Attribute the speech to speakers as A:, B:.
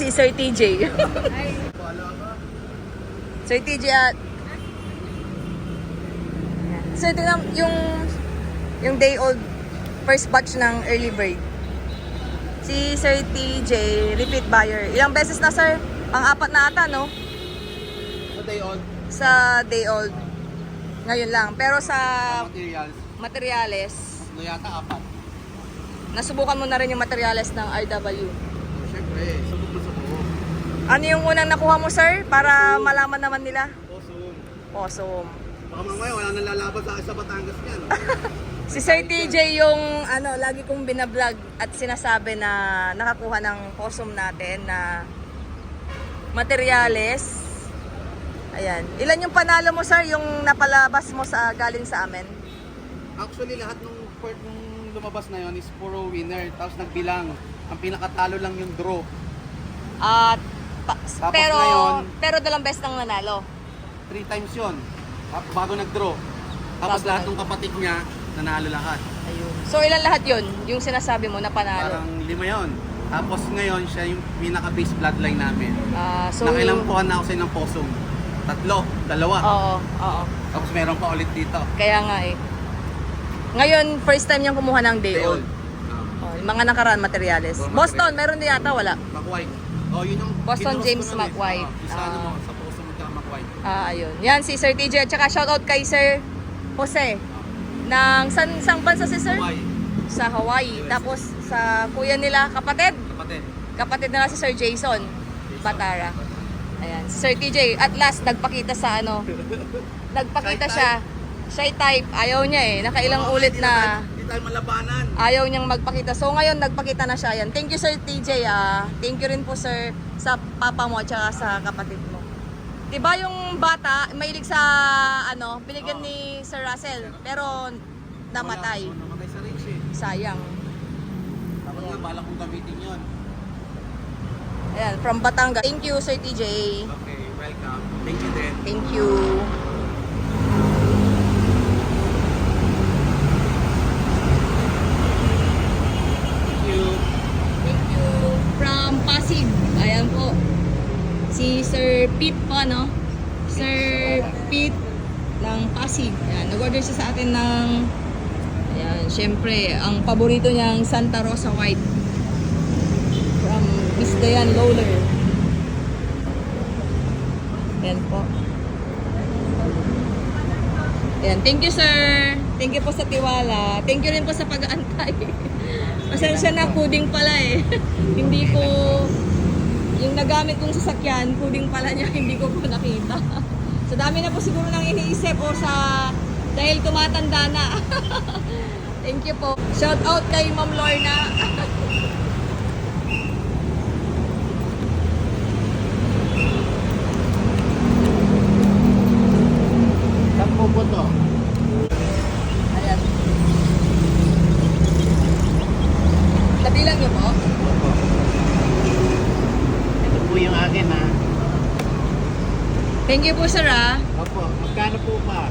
A: si Sir TJ. Sir TJ at... Sir, tingnan yung, yung day old first batch ng early bird. Si Sir TJ, repeat buyer. Ilang beses na sir? Pang-apat na ata, no?
B: Sa day on,
A: Sa day old. Ngayon lang. Pero sa
B: materials,
A: materials,
B: no yata apat.
A: nasubukan mo na rin yung materials ng RW.
B: So, na sabog.
A: Ano yung unang nakuha mo, sir? Para malaman naman nila.
B: Awesome.
A: Possum.
B: Baka mamaya wala nang lalaban sa akin sa Batangas niyan.
A: Si Sir TJ yung ano, lagi kong binablog at sinasabi na nakakuha ng possum natin na materyales. Ayan. Ilan yung panalo mo, sir, yung napalabas mo sa galing sa amin?
B: Actually, lahat nung part nung lumabas na yon is puro winner. Tapos nagbilang. Ang pinakatalo lang yung draw.
A: At pa-
B: Tapos
A: pero
B: ngayon-
A: pero dalawang best ang nanalo.
B: Three times yon. Bago nag-draw. Tapos
A: Bago
B: lahat ng kapatid niya, nanalo lahat.
A: Ayun. So ilan lahat 'yun? Yung sinasabi mo na panalo.
B: Parang lima yon. Tapos ngayon, siya yung pinaka-base bloodline namin.
A: Ah, so
B: Nakilampuhan na ako sa ng posong. Tatlo, dalawa.
A: Oo, oo.
B: Tapos meron pa ulit dito.
A: Kaya nga eh. Ngayon, first time niyang kumuha ng day
B: Day
A: old.
B: old. Ah,
A: Oh, yung mga nakaraan materyales.
B: Mga
A: Boston, meron din yata, wala.
B: McWhite. Oh, yun yung
A: Boston James
B: ko nun eh.
A: McWhite.
B: Ah, isa
A: Ah.
B: ano mo, sa mo tsaka McWhite.
A: Ah, ayun. Yan, si Sir TJ. At saka shoutout kay Sir Jose. Ng san, sang bansa si Sir?
B: Hawaii,
A: Sa Hawaii. Tapos sa kuya nila, kapatid.
B: kapatid.
A: Kapatid nila si Sir Jason. Batara. Ayan. Si Sir TJ, at last, nagpakita sa ano. Nagpakita
B: Shy
A: siya. Shy type. Ayaw niya eh. Nakailang
B: Oo,
A: ulit
B: hindi
A: na
B: tayo malabanan.
A: ayaw niyang magpakita. So ngayon, nagpakita na siya. Yan. Thank you Sir TJ ah. Thank you rin po Sir sa papa mo at saka sa kapatid mo. 'Di ba yung bata, mahilig sa ano, binigyan
B: Oo.
A: ni Sir Russell, pero namatay.
B: Wala, namatay sa race eh.
A: Sayang.
B: Tapos nga, bala kong gamitin yun.
A: Ayan, from Batangas. Thank you Sir TJ.
B: Okay, welcome. Thank you din.
A: Thank you.
B: Thank you.
A: Thank you. From Pasig. Ayan po. Si Sir Pete po, no? Sir Pete ng Pasig. Ayan, nag-order siya sa atin ng Ayan, syempre, ang paborito niyang Santa Rosa White. From Miss Dayan Lowler. Ayan po. Ayan, thank you sir. Thank you po sa tiwala. Thank you rin po sa pag-aantay. Pasensya na, puding pala eh. hindi ko, yung nagamit kong sasakyan, puding pala niya, hindi ko po nakita. so dami na po siguro nang iniisip o sa, dahil tumatanda na. Thank you po. Shout out kay Ma'am Lorna.
B: Saan po po to?
A: Ayan. Nabilang niyo po?
B: Opo. Ito po yung akin ha.
A: Thank you po sir ah.
B: Opo, magkano po ba?